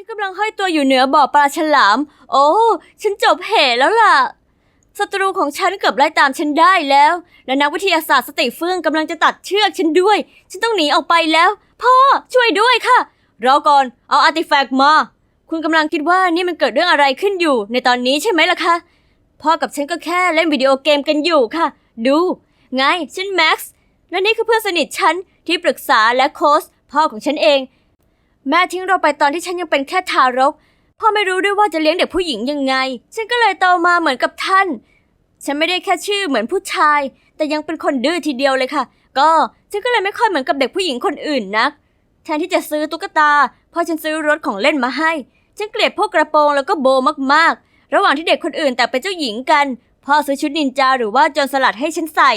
ฉันกำลังห้อยตัวอยู่เหนือบ่อปลาฉลาม โอ้ ฉันจบเหแล้วล่ะ ศัตรูของฉันเกือบไล่ตามฉันได้แล้ว และนักวิทยาศาสตร์สติเฟื่องกำลังจะตัดเชือกฉันด้วย ฉันต้องหนีออกไปแล้ว พ่อช่วยด้วยค่ะ รอก่อน เอาอาร์ติแฟกต์มา คุณกำลังคิดว่านี่มันเกิดเรื่องอะไรขึ้นอยู่ ในตอนนี้ใช่ไหมล่ะคะ พ่อกับฉันก็แค่เล่นวิดีโอเกมกันอยู่ค่ะ ดู ไง ฉันแม็กซ์ และนี่คือเพื่อนสนิทฉันที่ปรึกษาและโค้ชพ่อของฉันเอง แม่ทิ้งเราไปตอนที่ฉันยังเป็นแค่ทารก พ่อไม่รู้ด้วยว่าจะเลี้ยงเด็กผู้หญิงยังไง ฉันก็เลยโตมาเหมือนกับท่าน ฉันไม่ได้แค่ชื่อเหมือนผู้ชาย แต่ยังเป็นคนดื้อทีเดียวเลยค่ะ ก็ฉันก็เลยไม่ค่อยเหมือนกับเด็กผู้หญิงคนอื่นนัก แทนที่จะซื้อตุ๊กตาพ่อฉันซื้อรถของเล่นมาให้ ฉันเกลียดพวกกระโปรงแล้วก็โบมากๆ ระหว่างที่เด็กคนอื่นแต่งเป็นเจ้าหญิงกัน พ่อซื้อชุดนินจาหรือว่าโจรสลัดให้ฉันใส่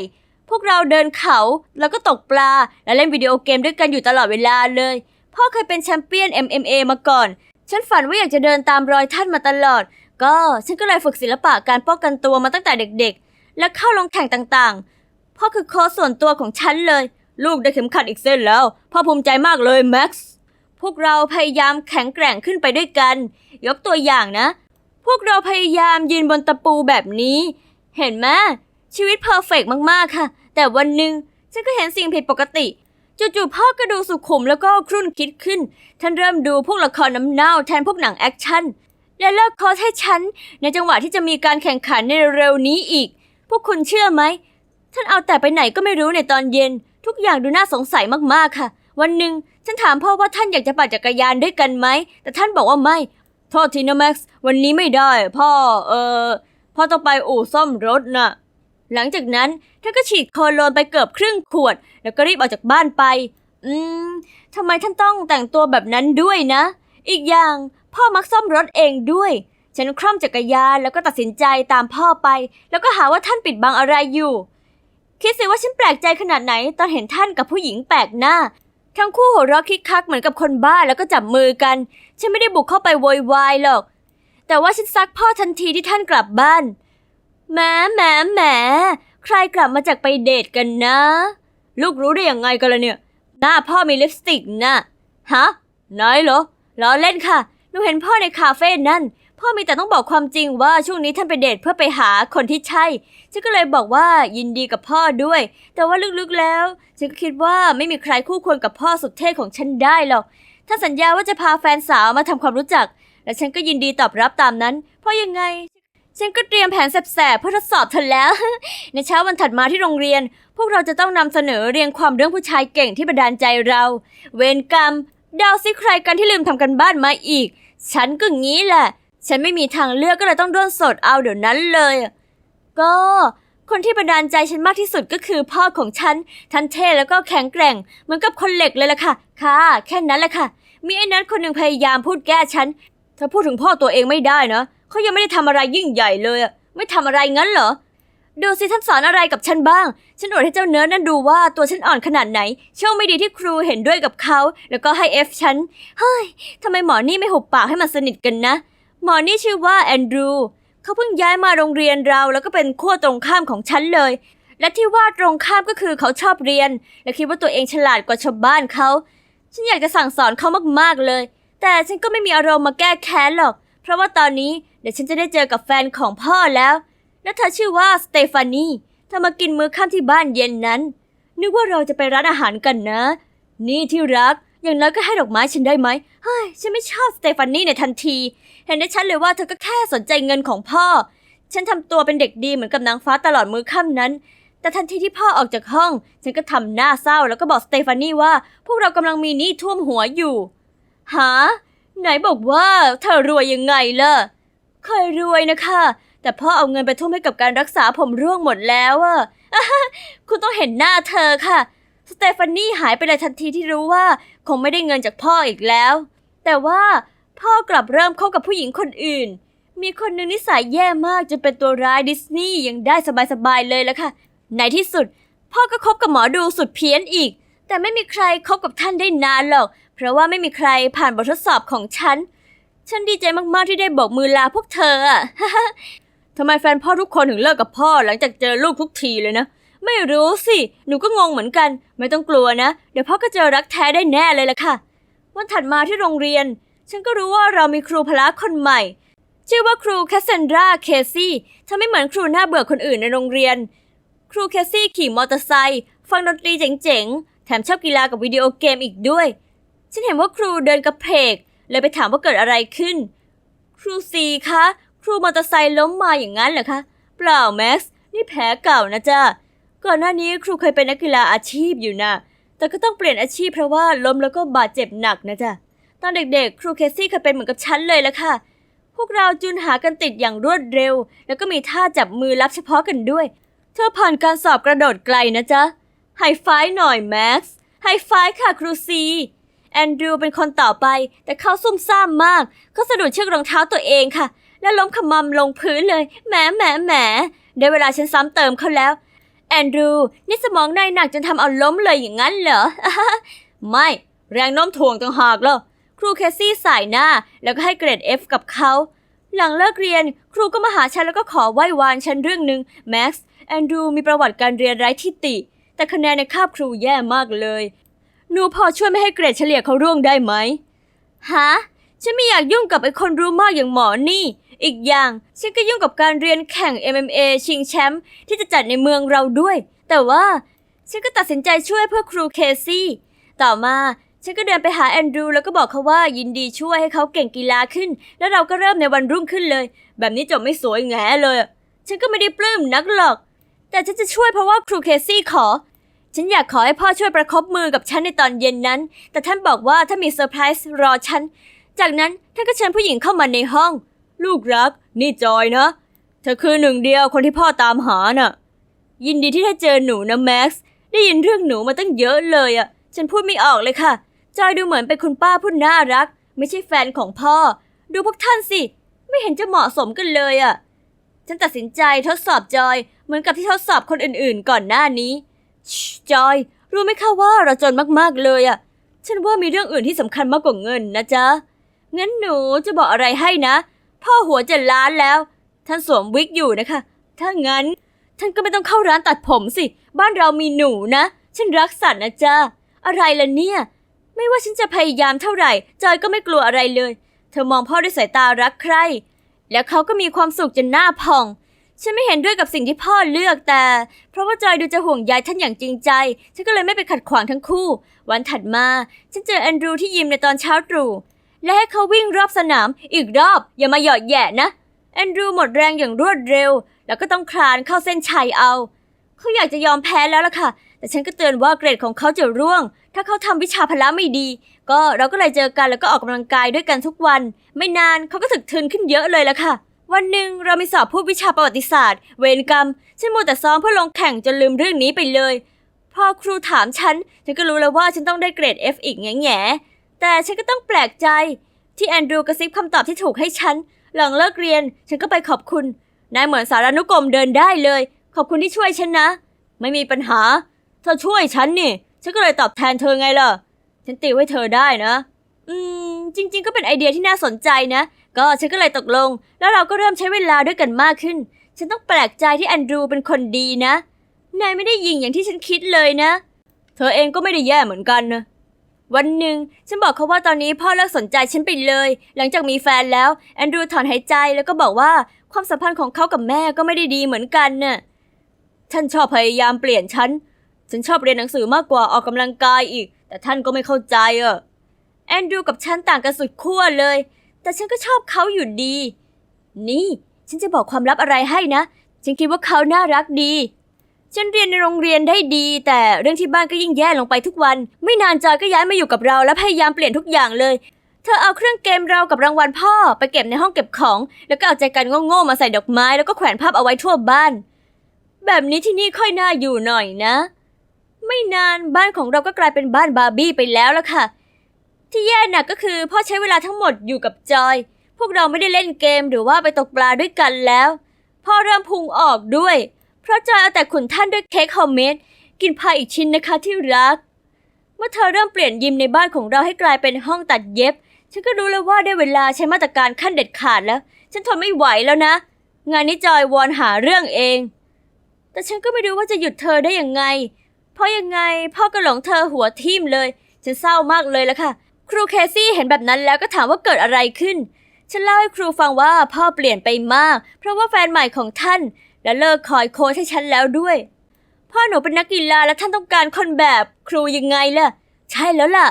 พวกเราเดินเขาแล้วก็ตกปลา และเล่นวิดีโอเกมด้วยกันอยู่ตลอดเวลาเลย พ่อเคยเป็นแชมเปี้ยน MMA มาก่อน ฉันฝันว่าอยากจะเดินตามรอยท่านมาตลอด ก็ฉันก็เลยฝึกศิลปะการป้องกันตัวมาตั้งแต่เด็กๆ และเข้าลงแข่งต่างๆ พ่อคือโค้ชส่วนตัวของฉันเลย ลูกได้เข็มขัดอีกเส้นแล้ว พ่อภูมิใจมากเลยแม็กซ์ พวกเราพยายามแข็งแกร่งขึ้นไปด้วยกัน ยกตัวอย่างนะ พวกเราพยายามยืนบนตะปูแบบนี้ เห็นไหมชีวิตเพอร์เฟกต์มากๆค่ะ แต่วันหนึ่งฉันก็เห็นสิ่งผิดปกติ จู่ๆพ่อก็ดูสุขุมแล้วก็ครุ่นคิดขึ้น ท่านเริ่มดูพวกละครน้ำเน่าแทนพวกหนังแอคชั่น และเลิกคอร์สให้ฉัน ในจังหวะที่จะมีการแข่งขันในเร็วนี้อีก พวกคุณเชื่อไหม ท่านเอาแต่ไปไหนก็ไม่รู้ในตอนเย็น ทุกอย่างดูน่าสงสัยมากๆค่ะ วันหนึ่งฉันถามพ่อว่าท่านอยากจะปั่นจักรยานด้วยกันไหม แต่ท่านบอกว่าไม่ โทษทีนะแม็กซ์ วันนี้ไม่ได้ พ่อ เออพ่อต้องไปอู่ซ่อมรถน่ะ หลังจากนั้นท่านก็ฉีดโคโลนไปเกือบครึ่งขวด แล้วก็รีบออกจากบ้านไป อืมทำไมท่านต้องแต่งตัวแบบนั้นด้วยนะ อีกอย่างพ่อมักซ่อมรถเองด้วย ฉันคร่อมจักรยานแล้วก็ตัดสินใจตามพ่อไป แล้วก็หาว่าท่านปิดบังอะไรอยู่ คิดสิว่าฉันแปลกใจขนาดไหน ตอนเห็นท่านกับผู้หญิงแปลกหน้า ทั้งคู่หัวเราะคิกคักเหมือนกับคนบ้าแล้วก็จับมือกัน ฉันไม่ได้บุกเข้าไปโวยวายหรอก แต่ว่าฉันซักพ่อทันทีที่ท่านกลับบ้าน แหมแหมแหมใครกลับมาจากไปเดทกันนะ ลูกรู้ได้ยังไงกันล่ะเนี่ย หน้าพ่อมีลิปสติกนะฮะไหนเหรอล้อเล่นค่ะหนูเห็นพ่อในคาเฟ่นั่น พ่อมีแต่ต้องบอกความจริงว่าช่วงนี้ท่านไปเดทเพื่อไปหาคนที่ใช่ ฉันก็เลยบอกว่ายินดีกับพ่อด้วย แต่ว่าลึกๆแล้ว ฉันก็คิดว่าไม่มีใครคู่ควรกับพ่อสุดเท่ของฉันได้หรอกท่านสัญญาว่าจะพาแฟนสาวมาทำความรู้จัก และฉันก็ยินดีตอบรับตามนั้น เพราะยังไง ฉันก็เตรียมแผนแสบๆเพื่อทดสอบเธอแล้ว ในเช้าวันถัดมาที่โรงเรียน พวกเราจะต้องนำเสนอเรียงความเรื่องผู้ชายเก่งที่บันดาลใจเรา เวรกรรมเดาวซิใครกันที่ลืมทำกันบ้านมาอีก ฉันก็งี้แหละ ฉันไม่มีทางเลือกก็เลยต้องด้วนสดเอาเดี๋ยวนั้นเลย ก็คนที่บันดาลใจฉันมากที่สุดก็คือพ่อของฉันท่านเท่แล้วก็แข็งแกร่ง เหมือนกับคนเหล็กเลยล่ะค่ะ ค่ะ แค่นั้นแหละค่ะ มีไอ้นัทคนหนึ่งพยายามพูดแก้ฉันเธอพูดถึงพ่อตัวเองไม่ได้นะ เขายังไม่ได้ทำอะไรยิ่งใหญ่เลยอะไม่ทำอะไรงั้นเหรอดูสิท่านสอนอะไรกับฉันบ้าง ฉันอวดให้เจ้าเนิร์ดนั่นดูว่าตัวฉันอ่อนขนาดไหน โชคไม่ดีที่ครูเห็นด้วยกับเขา แล้วก็ให้เอฟฉัน เฮ้ยทำไมหมอนี่ไม่หุบปากให้มันสนิทกันนะ หมอนี่ชื่อว่าแอนดรูเขาเพิ่งย้ายมาโรงเรียนเราแล้วก็เป็นขั้วตรงข้ามของฉันเลย และที่ว่าตรงข้ามก็คือเขาชอบเรียน และคิดว่าตัวเองฉลาดกว่าชาวบ้านเขา ฉันอยากจะสั่งสอนเขามากๆเลย แต่ฉันก็ไม่มีอารมณ์มาแก้แค้นหรอก เพราะว่าตอนนี้ เดี๋ยวฉันจะได้เจอกับแฟนของพ่อแล้ว และเธอชื่อว่าสเตฟานีเธอมากินมื้อค่ำที่บ้านเย็นนั้น นึกว่าเราจะไปร้านอาหารกันนะ นี่ที่รัก อย่างน้อยก็ให้ดอกไม้ฉันได้ไหมเฮ้ย ฉันไม่ชอบสเตฟานีในทันที เห็นได้ชัดเลยว่าเธอก็แค่สนใจเงินของพ่อ ฉันทำตัวเป็นเด็กดีเหมือนกับนางฟ้าตลอดมื้อค่ำนั้นแต่ทันทีที่พ่อออกจากห้อง ฉันก็ทำหน้าเศร้าแล้วก็บอกสเตฟานีว่า พวกเรากำลังมีหนี้ท่วมหัวอยู่ หา ไหนบอกว่าเธอรวยยังไงล่ะ เคยรวยนะคะ แต่พ่อเอาเงินไปทุ่มให้กับการรักษาผมร่วงหมดแล้วอะอะคุณต้องเห็นหน้าเธอค่ะ สเตฟานี่หายไปเลยทันทีที่รู้ว่า คงไม่ได้เงินจากพ่ออีกแล้ว แต่ว่าพ่อกลับเริ่มเข้ากับผู้หญิงคนอื่น มีคนนึงนิสัยแย่มากจนเป็นตัวร้ายดิสนีย์ยังได้สบายๆเลยละค่ะ ในที่สุด พ่อก็คบกับหมอดูสุดเพี้ยนอีก แต่ไม่มีใครคบกับท่านได้นานหรอก เพราะว่าไม่มีใครผ่านบททดสอบของฉัน ฉันดีใจมากๆที่ได้บอกมือลาพวกเธออะ ทำไมแฟนพ่อทุกคนถึงเลิกกับพ่อหลังจากเจอลูกทุกทีเลยนะ ไม่รู้สิ หนูก็งงเหมือนกัน ไม่ต้องกลัวนะ เดี๋ยวพ่อก็เจอรักแท้ได้แน่เลยล่ะค่ะ วันถัดมาที่โรงเรียน ฉันก็รู้ว่าเรามีครูพละคนใหม่ ชื่อว่าครูแคสเซนดราเคซี่เธอไม่เหมือนครูหน้าเบื่อคนอื่นในโรงเรียน ครูเคซี่ขี่มอเตอร์ไซค์ฟังดนตรีเจ๋งๆ แถมชอบกีฬากับวิดีโอเกมอีกด้วย ฉันเห็นว่าครูเดินกระเพก เลยไปถามว่าเกิดอะไรขึ้น ครูซีคะ ครูมอเตอร์ไซค์ล้มมาอย่างนั้นเหรอคะ เปล่าแม็กซ์ นี่แผลเก่านะจ๊ะ ก่อนหน้านี้ครูเคยเป็นนักกีฬาอาชีพอยู่นะ แต่ก็ต้องเปลี่ยนอาชีพเพราะว่าล้มแล้วก็บาดเจ็บหนักนะจ๊ะ ตอนเด็กๆ ครูเคซี่เคยเป็นเหมือนกับฉันเลยละค่ะ พวกเราจูนหากันติดอย่างรวดเร็ว แล้วก็มีท่าจับมือรับเฉพาะกันด้วย เธอผ่านการสอบกระโดดไกลนะจ๊ะไฮไฟหน่อยแม็กซ์ไฮไฟค่ะครูซี แอนดรูเป็นคนต่อไป แต่เขาซุ่มซ่ามมากเขาสะดุดเชือกรองเท้าตัวเองค่ะ แล้วล้มขมำลงพื้นเลยแหมแหมแหมได้เวลาฉันซ้ำเติมเขาแล้ว แอนดรูนี่สมองนายหนักจนทำเอาล้มเลยอย่างนั้นเหรอ ไม่ แรงโน้มถ่วงต่างหากเหรอครูเคซี่สายหน้า แล้วก็ให้เกรด F กับเขาหลังเลิกเรียนครูก็มาหาฉันแล้วก็ขอไหว้วานฉันเรื่องหนึ่งแม็กซ์แอนดรูมีประวัติการเรียนไร้ที่ติ แต่คะแนนในคาบครูแย่มากเลย หนูพอช่วยไม่ให้เกรดเฉลี่ยเขาร่วงได้ไหมฮะฉันไม่อยากยุ่งกับไอ้คนรู้มากอย่างหมอนี่ อีกอย่างฉันก็ยุ่งกับการเรียนแข่ง MMA ชิงแชมป์ที่จะจัดในเมืองเราด้วย แต่ว่าฉันก็ตัดสินใจช่วยเพื่อครูเคซี่ ต่อมาฉันก็เดินไปหาแอนดรูแล้วก็บอกเขาว่ายินดีช่วยให้เขาเก่งกีฬาขึ้น แล้วเราก็เริ่มในวันรุ่งขึ้นเลย แบบนี้จบไม่สวยแง่เลย ฉันก็ไม่ได้ปลื้มนักหรอก แต่ฉันจะช่วยเพราะว่าครูเคซี่ขอ ฉันอยากขอให้พ่อช่วยประคบมือกับฉันในตอนเย็นนั้น แต่ท่านบอกว่าถ้ามีเซอร์ไพรส์รอฉัน จากนั้นท่านก็เชิญผู้หญิงเข้ามาในห้อง ลูกรัก นี่จอยนะ เธอคือหนึ่งเดียวคนที่พ่อตามหาน่ะ ยินดีที่ได้เจอหนูนะแม็กซ์ ได้ยินเรื่องหนูมาตั้งเยอะเลยอะ่ะ ฉันพูดไม่ออกเลยค่ะ จอยดูเหมือนเป็นคุณป้าผู้น่ารัก ไม่ใช่แฟนของพ่อ ดูพวกท่านสิ ไม่เห็นจะเหมาะสมกันเลยอะ่ะ ฉันตัดสินใจทดสอบจอย เหมือนกับที่ทดสอบคนอื่นๆ ก่อนหน้านี้ จอย รู้ไหมคะว่าเราจนมากๆเลยอะ่ะฉันว่ามีเรื่องอื่นที่สำคัญมากกว่าเงินนะจ๊ะ งั้นหนูจะบอกอะไรให้นะ พ่อหัวจะล้านแล้ว ท่านสวมวิกอยู่นะคะ ถ้างั้น ท่านก็ไม่ต้องเข้าร้านตัดผมสิ บ้านเรามีหนูนะ ฉันรักสัตว์นะจ๊ะ อะไรล่ะเนี่ย ไม่ว่าฉันจะพยายามเท่าไหร่ จอยก็ไม่กลัวอะไรเลย เธอมองพ่อด้วยสายตารักใคร่ แล้วเขาก็มีความสุขจนหน้าพอง ฉันไม่เห็นด้วยกับสิ่งที่พ่อเลือกแต่ เพราะว่าจอยดูจะห่วงใยท่านอย่างจริงใจ ฉันก็เลยไม่ไปขัดขวางทั้งคู่ วันถัดมา ฉันเจอแอนดรูที่ยิมในตอนเช้าตรู่และให้เขาวิ่งรอบสนามอีกรอบอย่ามาหยอดแย่นะ แอนดรูหมดแรงอย่างรวดเร็ว แล้วก็ต้องคลานเข้าเส้นชัยเอา เขาอยากจะยอมแพ้แล้วล่ะค่ะ แต่ฉันก็เตือนว่าเกรดของเขาจะร่วง ถ้าเขาทำวิชาพละไม่ดี ก็เราก็เลยเจอกันแล้วก็ออกกำลังกายด้วยกันทุกวัน ไม่นานเขาก็ถึกทึนขึ้นเยอะเลยล่ะค่ะ วันหนึ่งเรามีสอบพูดวิชาประวัติศาสตร์ เวรกรรม ฉันมัวแต่ซ้อมเพื่อลงแข่งจนลืมเรื่องนี้ไปเลย พอครูถามฉัน ฉันก็รู้แล้วว่าฉันต้องได้เกรด F อีกแง่แง่แต่ฉันก็ต้องแปลกใจ ที่แอนดรูกระซิบคำตอบที่ถูกให้ฉัน หลังเลิกเรียน ฉันก็ไปขอบคุณนายเหมือนสารานุกรมเดินได้เลย ขอบคุณที่ช่วยฉันนะ ไม่มีปัญหา เธอช่วยฉันนี่ ฉันก็เลยตอบแทนเธอไงล่ะ ฉันติวให้เธอได้นะ อืม จริง ๆ ก็เป็นไอเดียที่น่าสนใจนะ ก็ฉันก็เลยตกลง แล้วเราก็เริ่มใช้เวลาด้วยกันมากขึ้น ฉันต้องแปลกใจที่แอนดรูเป็นคนดีนะ นายไม่ได้ยิงอย่างที่ฉันคิดเลยนะ เธอเองก็ไม่ได้แย่เหมือนกันนะวันหนึ่งฉันบอกเขาว่าตอนนี้พ่อเลิกสนใจฉันไปเลย หลังจากมีแฟนแล้วแอนดรูถอนหายใจแล้วก็บอกว่าความสัมพันธ์ของเขากับแม่ก็ไม่ได้ดีเหมือนกันน่ะท่านชอบพยายามเปลี่ยนฉัน ฉันชอบเรียนหนังสือมากกว่าออกกำลังกายอีก แต่ท่านก็ไม่เข้าใจอะแอนดรูกับฉันต่างกันสุดขั้วเลย แต่ฉันก็ชอบเขาอยู่ดี นี่ฉันจะบอกความลับอะไรให้นะ ฉันคิดว่าเขาน่ารักดี ฉันเรียนในโรงเรียนได้ดี แต่เรื่องที่บ้านก็ยิ่งแย่ลงไปทุกวัน ไม่นานจอยก็ย้ายมาอยู่กับเราและพยายามเปลี่ยนทุกอย่างเลย เธอเอาเครื่องเกมเรากับรางวัลพ่อ ไปเก็บในห้องเก็บของ แล้วก็เอาใจกันโง่ๆมาใส่ดอกไม้แล้วก็แขวนภาพเอาไว้ทั่วบ้าน แบบนี้ที่นี่ค่อยน่าอยู่หน่อยนะ ไม่นานบ้านของเราก็กลายเป็นบ้านบาร์บี้ไปแล้วละค่ะ ที่แย่หนักก็คือพ่อใช้เวลาทั้งหมดอยู่กับจอย พวกเราไม่ได้เล่นเกมหรือว่าไปตกปลาด้วยกันแล้วพ่อเริ่มพุงออกด้วย เพราะจอยเอาแต่ขุนท่านด้วยเค้กโฮมเมดกินพายอีกชิ้นนะคะที่รัก เมื่อเธอเริ่มเปลี่ยนยิมในบ้านของเราให้กลายเป็นห้องตัดเย็บ ฉันก็รู้แล้วว่าได้เวลาใช้มาตรการขั้นเด็ดขาดแล้ว ฉันทนไม่ไหวแล้วนะ งานนี้จอยวอนหาเรื่องเอง แต่ฉันก็ไม่รู้ว่าจะหยุดเธอได้ยังไง เพราะยังไงพ่อก็หลงเธอหัวทิ่มเลย ฉันเศร้ามากเลยละค่ะ ครูเคซี่เห็นแบบนั้นแล้วก็ถามว่าเกิดอะไรขึ้น ฉันเล่าให้ครูฟังว่าพ่อเปลี่ยนไปมาก เพราะว่าแฟนใหม่ของท่าน และเลิกคอยโค้ชให้ฉันแล้วด้วย พ่อหนูเป็นนักกีฬาและท่านต้องการคนแบบครูยังไงล่ะ ใช่แล้วล่ะ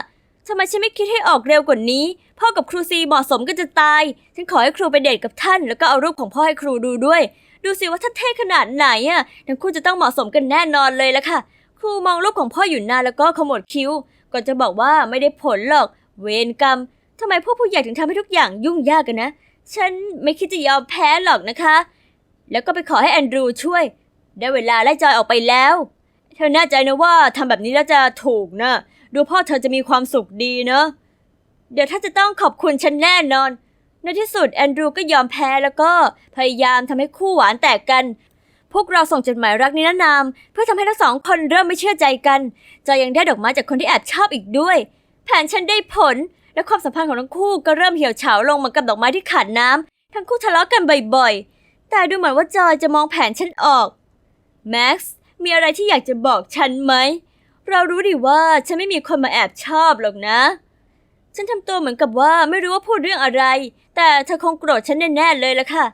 ทำไมฉันไม่คิดให้ออกเร็วกว่านี้ พ่อกับครูซีเหมาะสมกันจะตาย ฉันขอให้ครูไปเดทกับท่าน แล้วก็เอารูปของพ่อให้ครูดูด้วย ดูสิว่าท่านเท่ขนาดไหนอะทั้งคู่จะต้องเหมาะสมกันแน่นอนเลยละค่ะ ครูมองรูปของพ่ออยู่นานแล้วก็ขมวดคิ้วก่อนจะบอกว่าไม่ได้ผลหรอก เวรกรรมทำไมพวกผู้ใหญ่ถึงทำให้ทุกอย่างยุ่งยากกันนะ ฉันไม่คิดจะยอมแพ้หรอกนะคะ แล้วก็ไปขอให้แอนดรูช่วย ได้เวลาไล่จอยออกไปแล้ว เธอแน่ใจนะว่าทำแบบนี้แล้วจะถูกนะ ดูพ่อเธอจะมีความสุขดีเนะเดี๋ยวถ้าจะต้องขอบคุณฉันแน่นอน ในที่สุดแอนดรูก็ยอมแพ้แล้วก็พยายามทำให้คู่หวานแตกกัน พวกเราส่งจดหมายรักนิรนาม เพื่อทำให้ทั้งสองคนเริ่มไม่เชื่อใจกันจอยยังได้ดอกไม้จากคนที่แอบชอบอีกด้วย แผนฉันได้ผล และความสัมพันธ์ของทั้งคู่ก็เริ่มเหี่ยวเฉาลงเหมือนกับดอกไม้ที่ขาดน้ำทั้งคู่ทะเลาะกันบ่อยๆ แต่ดูเหมือนว่าจอยจะมองแผนฉันออก แม็กซ์มีอะไรที่อยากจะบอกฉันไหม เรารู้ดีว่าฉันไม่มีคนมาแอบชอบหรอกนะ ฉันทำตัวเหมือนกับว่าไม่รู้ว่าพูดเรื่องอะไร แต่เธอคงโกรธฉันแน่ๆเลยละค่ะ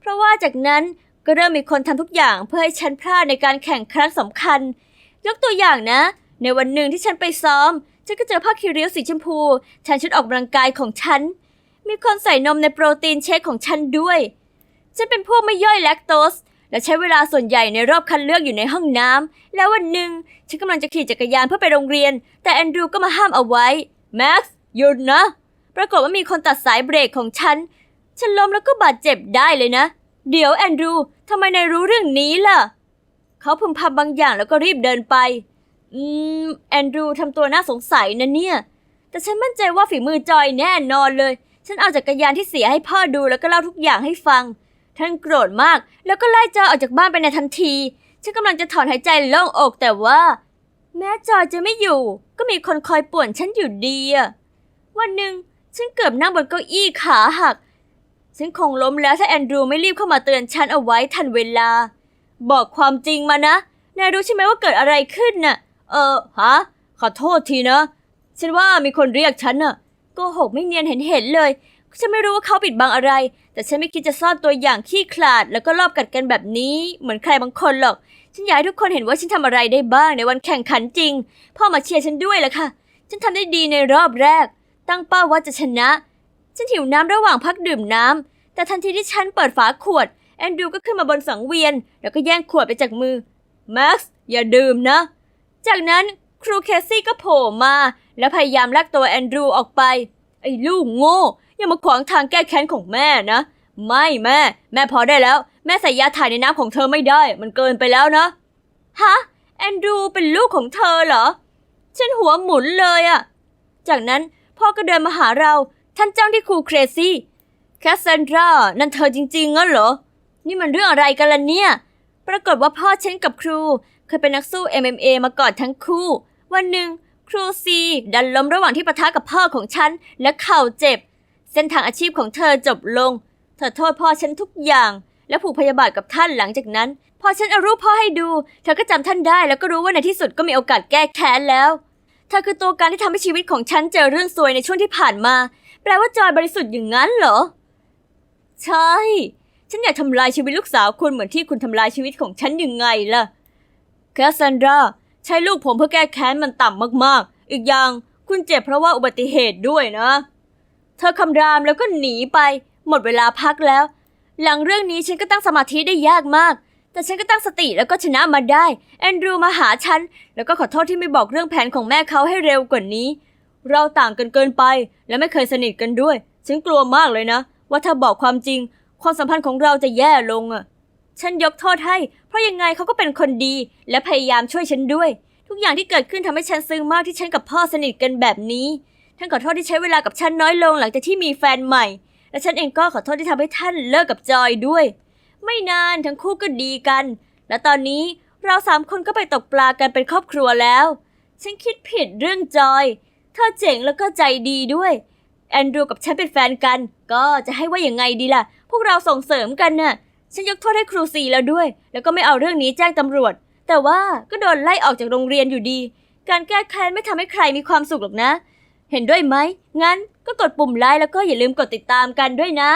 เพราะว่าจากนั้นก็เริ่มมีคนทำทุกอย่างเพื่อให้ฉันพลาดในการแข่งครั้งสำคัญ ยกตัวอย่างนะ ในวันหนึ่งที่ฉันไปซ้อม ฉันก็เจอผ้าคีริ้วสีชมพูแทนชุดออกกำลังกายของฉัน มีคนใส่นมในโปรตีนเชคของฉันด้วย ฉันเป็นพวกไม่ย่อยแลคโตส และใช้เวลาส่วนใหญ่ในรอบคัดเลือกอยู่ในห้องน้ำ แล้ววันหนึ่งฉันกำลังจะขี่จักรยานเพื่อไปโรงเรียน แต่แอนดรูก็มาห้ามเอาไว้ แม็กซ์หยุดนะ ปรากฏว่ามีคนตัดสายเบรกของฉัน ฉันล้มแล้วก็บาดเจ็บได้เลยนะ เดี๋ยวแอนดรูทำไมนายรู้เรื่องนี้ล่ะ เขาพึมพำบางอย่างแล้วก็รีบเดินไป อืม แอนดรูทำตัวน่าสงสัยนะเนี่ย แต่ฉันมั่นใจว่าฝีมือจอยแน่นอนเลย ฉันเอาจักรยานที่เสียให้พ่อดูแล้วก็เล่าทุกอย่างให้ฟัง ท่านโกรธมาก แล้วก็ไล่จอยออกจากบ้านไปในทันที ฉันกำลังจะถอนหายใจโล่งอกแต่ว่า แม้จอยจะไม่อยู่ ก็มีคนคอยป่วนฉันอยู่ดีอะวันหนึ่งฉันเกือบนั่งบนเก้าอี้ขาหัก ฉันคงล้มแล้วถ้าแอนดรูไม่รีบเข้ามาเตือนฉันเอาไว้ทันเวลา บอกความจริงมานะ นายรู้ใช่ไหมว่าเกิดอะไรขึ้นน่ะ เออฮะ ขอโทษทีนะ ฉันว่ามีคนเรียกฉันน่ะโกหกไม่เนียนเห็นเห็นเลยฉันไม่รู้ว่าเขาปิดบังอะไร แต่ฉันไม่คิดจะซ่อนตัวอย่างขี้ขลาด แล้วก็รอบกัดกันแบบนี้ เหมือนใครบางคนหรอก ฉันอยากให้ทุกคนเห็นว่าฉันทำอะไรได้บ้างในวันแข่งขันจริง พ่อมาเชียร์ฉันด้วยล่ะค่ะ ฉันทำได้ดีในรอบแรก ตั้งเป้าว่าจะชนะ ฉันหิวน้ำระหว่างพักดื่มน้ำแต่ทันทีที่ฉันเปิดฝาขวด แอนดรูก็ขึ้นมาบนสังเวียน แล้วก็แย่งขวดไปจากมือ แม็กซ์อย่าดื่มนะ จากนั้นครูเคสซี่ก็โผล่มา และพยายามลากตัวแอนดรูออกไป ไอ้ลูกโง่ อย่ามาขวางทางแก้แค้นของแม่นะ ไม่แม่ แม่พอได้แล้ว แม่ใส่ยาถ่ายในน้ำของเธอไม่ได้ มันเกินไปแล้วนะ ฮะ แอนดรูเป็นลูกของเธอเหรอ ฉันหัวหมุนเลยอะจากนั้นพ่อก็เดินมาหาเรา ท่านเจ้าที่ครูเครซี่แคสซันดรานั่นเธอจริงๆงั้นเหรอ นี่มันเรื่องอะไรกันล่ะเนี่ย ปรากฏว่าพ่อฉันกับครู เคยเป็นนักสู้ MMA มาก่อนทั้งคู่ วันหนึ่งครูซีดันล้มระหว่างที่ปะทะกับพ่อของฉัน และเข่าเจ็บ เส้นทางอาชีพของเธอจบลง เธอโทษพ่อฉันทุกอย่าง และผูกพยาบาทกับท่านหลังจากนั้น พอฉันเอารูปพ่อให้ดู เธอก็จำท่านได้แล้วก็รู้ว่าในที่สุดก็มีโอกาสแก้แค้นแล้ว เธอคือตัวการที่ทำให้ชีวิตของฉันเจอเรื่องซวยในช่วงที่ผ่านมา แปลว่าจอยบริสุทธิ์อย่างนั้นเหรอ ใช่ ฉันอยากทำลายชีวิตลูกสาวคุณเหมือนที่คุณทำลายชีวิตของฉันยังไงล่ะ แคสซันดราใช้ลูกผมเพื่อแก้แค้นมันต่ำมากๆ อีกอย่างคุณเจ็บเพราะว่าอุบัติเหตุด้วยนะ เธอคำรามแล้วก็หนีไป หมดเวลาพักแล้ว หลังเรื่องนี้ฉันก็ตั้งสมาธิได้ยากมาก แต่ฉันก็ตั้งสติแล้วก็ชนะมาได้ แอนดรูมาหาฉัน แล้วก็ขอโทษที่ไม่บอกเรื่องแผนของแม่เขาให้เร็วกว่านี้ เราต่างกันเกินไป และไม่เคยสนิทกันด้วย ฉันกลัวมากเลยนะ ว่าถ้าบอกความจริง ความสัมพันธ์ของเราจะแย่ลงอะ ฉันยกโทษให้ เพราะยังไงเขาก็เป็นคนดี และพยายามช่วยฉันด้วย ทุกอย่างที่เกิดขึ้นทำให้ฉันซึ้งมากที่ฉันกับพ่อสนิทกันแบบนี้ ท่านขอโทษที่ใช้เวลากับฉันน้อยลงหลังจากที่มีแฟนใหม่ และฉันเองก็ขอโทษที่ทำให้ท่านเลิกกับจอยด้วย ไม่นานทั้งคู่ก็ดีกัน และตอนนี้เราสามคนก็ไปตกปลากันเป็นครอบครัวแล้ว ฉันคิดผิดเรื่องจอย เธอเจ๋งแล้วก็ใจดีด้วย แอนดรูกับฉันเป็นแฟนกัน ก็จะให้ว่าอย่างไงดีล่ะ พวกเราส่งเสริมกันน่ะ ฉันยกโทษให้ครูซีแล้วด้วย แล้วก็ไม่เอาเรื่องนี้แจ้งตำรวจ แต่ว่าก็โดนไล่ออกจากโรงเรียนอยู่ดี การแก้แค้นไม่ทำให้ใครมีความสุขหรอกนะ เห็นด้วยไหม งั้นก็กดปุ่มไลค์แล้วก็อย่าลืมกดติดตามกันด้วยนะ